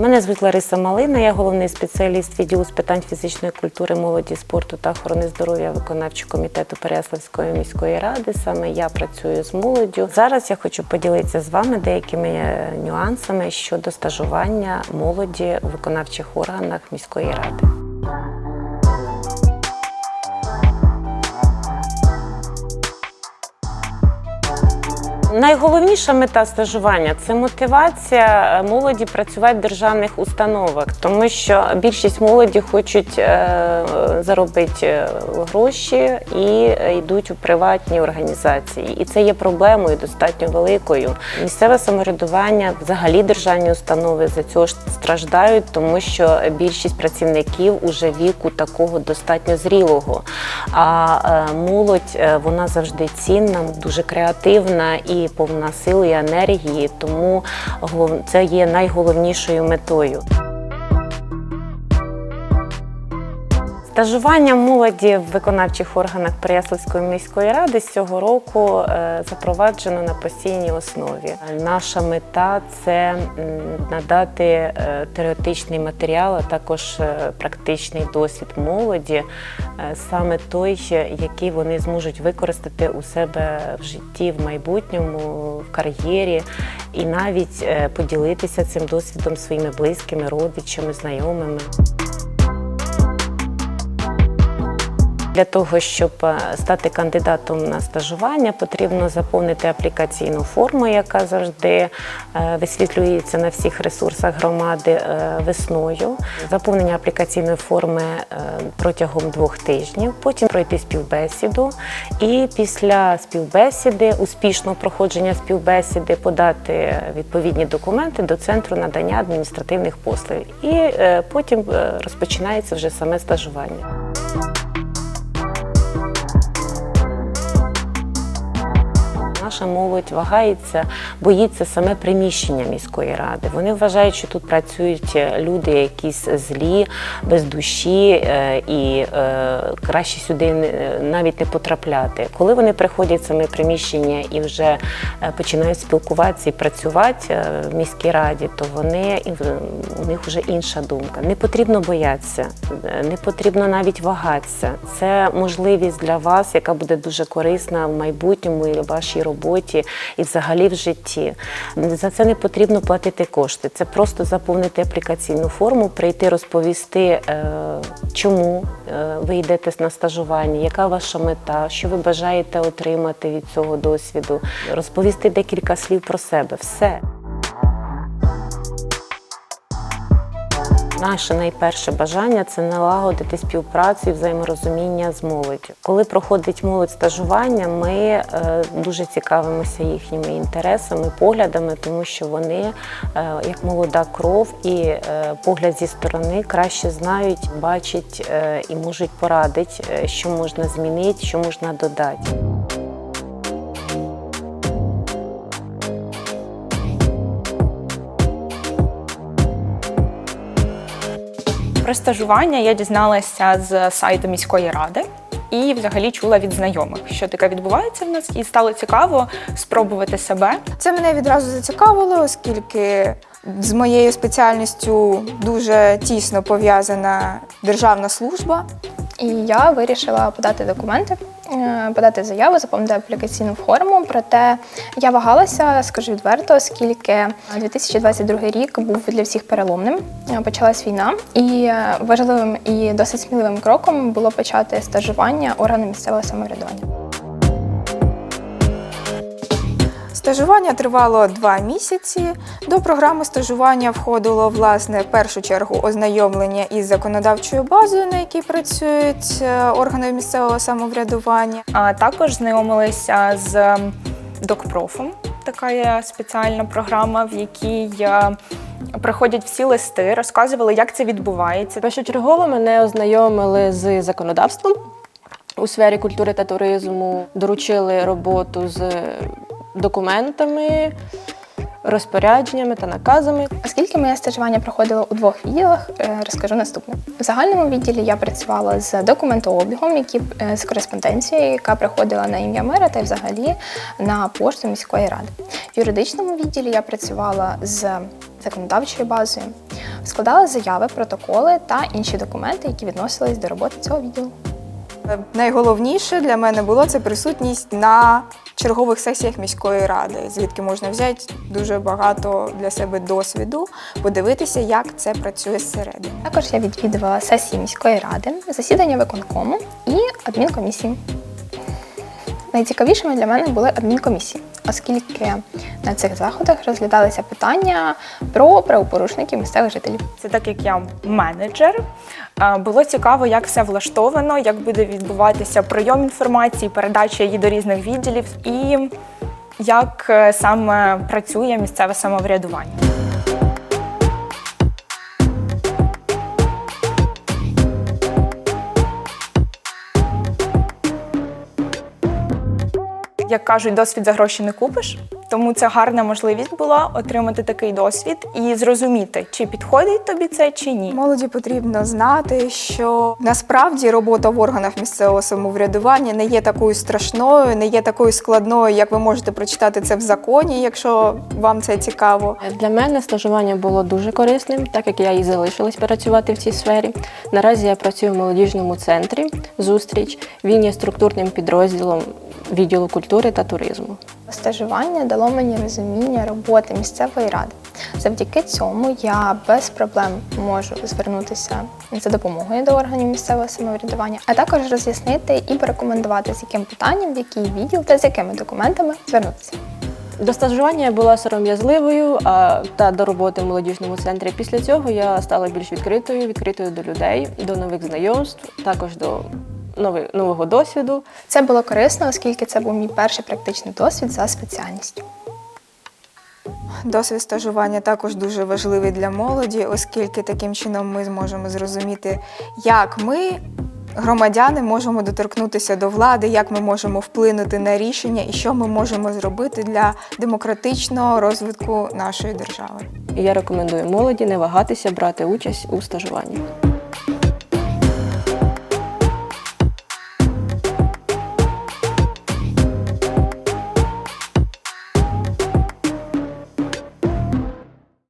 Мене звуть Лариса Малина, я головний спеціаліст відділу з питань фізичної культури, молоді, спорту та охорони здоров'я виконавчого комітету Переяславської міської ради. Саме я працюю з молоддю. Зараз я хочу поділитися з вами деякими е, нюансами щодо стажування молоді в виконавчих органах міської ради. Найголовніша мета стажування це мотивація е, молоді працювати в державних установах, тому що більшість молоді хочуть е, заробити е, гроші і йдуть у приватні організації. І це є проблемою достатньо великою. Місцеве самоврядування, взагалі державні установи за цього страждають, тому що більшість працівників уже віку такого достатньо зрілого. А молодь вона завжди цінна, дуже креативна і повна сили і енергії. Тому це є найголовнішою метою. Стажування молоді в виконавчих органах Переяславської міської ради з цього року е, запроваджено на постійній основі. Наша мета це надати е, теоретичний матеріал, а також е, практичний досвід молоді, саме той, який вони зможуть використати у себе в житті в майбутньому, в кар'єрі, і навіть поділитися цим досвідом своїми близькими, родичами, знайомими. Для того, щоб е, стати кандидатом на стажування, потрібно заповнити аплікаційну форму, яка завжди е, висвітлюється на всіх ресурсах громади е, весною. Заповнення аплікаційної форми протягом двох тижнів, потім пройти співбесіду. І після співбесіди, успішного проходження співбесіди, подати відповідні документи до центру надання адміністративних послуг. І потім розпочинається вже саме стажування. Наша молодь вагається, боїться саме приміщення міської ради. Вони вважають, що тут працюють люди якісь злі, без душі, е, і е, краще сюди навіть не потрапляти. Коли вони приходять саме приміщення і вже е, починають спілкуватися і працювати е, в міській раді, то вони у них вже інша думка. Не потрібно боятися, е, не потрібно навіть вагатися. Це можливість для вас, яка буде дуже корисна в майбутньому і вашій роботі, і взагалі в житті. За це не потрібно платити кошти. Це просто заповнити аплікаційну форму, прийти розповісти, е, чому е, ви йдете на стажування, яка ваша мета, що ви бажаєте отримати від цього досвіду, розповісти декілька слів про себе. Все. Наше найперше бажання це налагодити співпрацю і взаєморозуміння з молоддю. Коли проходить молодь стажування, ми е, дуже цікавимося їхніми інтересами, поглядами, тому що вони, е, як молода кров, і е, погляд зі сторони краще знають, бачать і можуть порадити, що можна змінити, що можна додати. Про стажування я дізналася з сайту міської ради і взагалі чула від знайомих, що таке відбувається в нас, і стало цікаво спробувати себе. Це мене відразу зацікавило, оскільки з моєю спеціальністю дуже тісно пов'язана державна служба. І я вирішила подати документи, подати заяву, заповнити аплікаційну форму. Проте я вагалася, скажу відверто, оскільки 2022 рік був для всіх переломним. Е, Почалась війна, і е, важливим і досить сміливим кроком було почати стажування органу місцевого самоврядування. Стажування тривало два місяці. До програми стажування входило власне в першу чергу ознайомлення із законодавчою базою, на якій працюють е, органи місцевого самоврядування. А також знайомилися з докпрофом. Така є спеціальна програма, в якій е, приходять всі листи, розказували, як це відбувається. Першочергово мене ознайомили з законодавством у сфері культури та туризму, доручили роботу з документами, розпорядженнями та наказами. Оскільки моє стажування проходило у двох відділах, е, розкажу наступне. В загальному відділі я працювала з документообігом, які е, з кореспонденцією, яка приходила на ім'я мера та й взагалі на пошту міської ради. В юридичному відділі я працювала з законодавчою базою. складали заяви, протоколи та інші документи, які відносились до роботи цього відділу. Найголовніше для мене було це присутність на чергових сесіях міської ради, звідки можна взяти дуже багато для себе досвіду, подивитися, як це працює зсередини. Також я відвідувала сесії міської ради, засідання виконкому і адмінкомісії. Найцікавішими для мене були адмінкомісії, оскільки на цих заходах розглядалися питання про правопорушників місцевих жителів. Це так як я менеджер. Е, Було цікаво, як все влаштовано, як буде відбуватися прийом інформації, передача її до різних відділів і як е, саме працює місцеве самоврядування. Як кажуть, досвід за гроші не купиш. Тому це гарна можливість була отримати такий досвід і зрозуміти, чи підходить тобі це, чи ні. Молоді потрібно знати, що насправді робота в органах місцевого самоврядування не є такою страшною, не є такою складною, як ви можете прочитати це в законі, якщо вам це цікаво. Для мене стажування було дуже корисним, так як я і залишилась працювати в цій сфері. Наразі я працюю в молодіжному центрі зустріч. Він є структурним підрозділом відділу культури та туризму. Стажування дало мені розуміння роботи місцевої ради. Завдяки цьому я без проблем можу звернутися за допомогою до органів місцевого самоврядування, а також роз'яснити і порекомендувати, з яким питанням, в який відділ та з якими документами звернутися. До стажування я була сором'язливою, та до роботи в молодіжному центрі. Після цього я стала більш відкритою, відкритою до людей, до нових знайомств, також до нови- нового досвіду. Це було корисно, оскільки це був мій перший практичний досвід за спеціальністю. Досвід стажування також дуже важливий для молоді, оскільки таким чином ми зможемо зрозуміти, як ми, громадяни, можемо доторкнутися до влади, як ми можемо вплинути на рішення і що ми можемо зробити для демократичного розвитку нашої держави. Я рекомендую молоді не вагатися брати участь у стажуванні.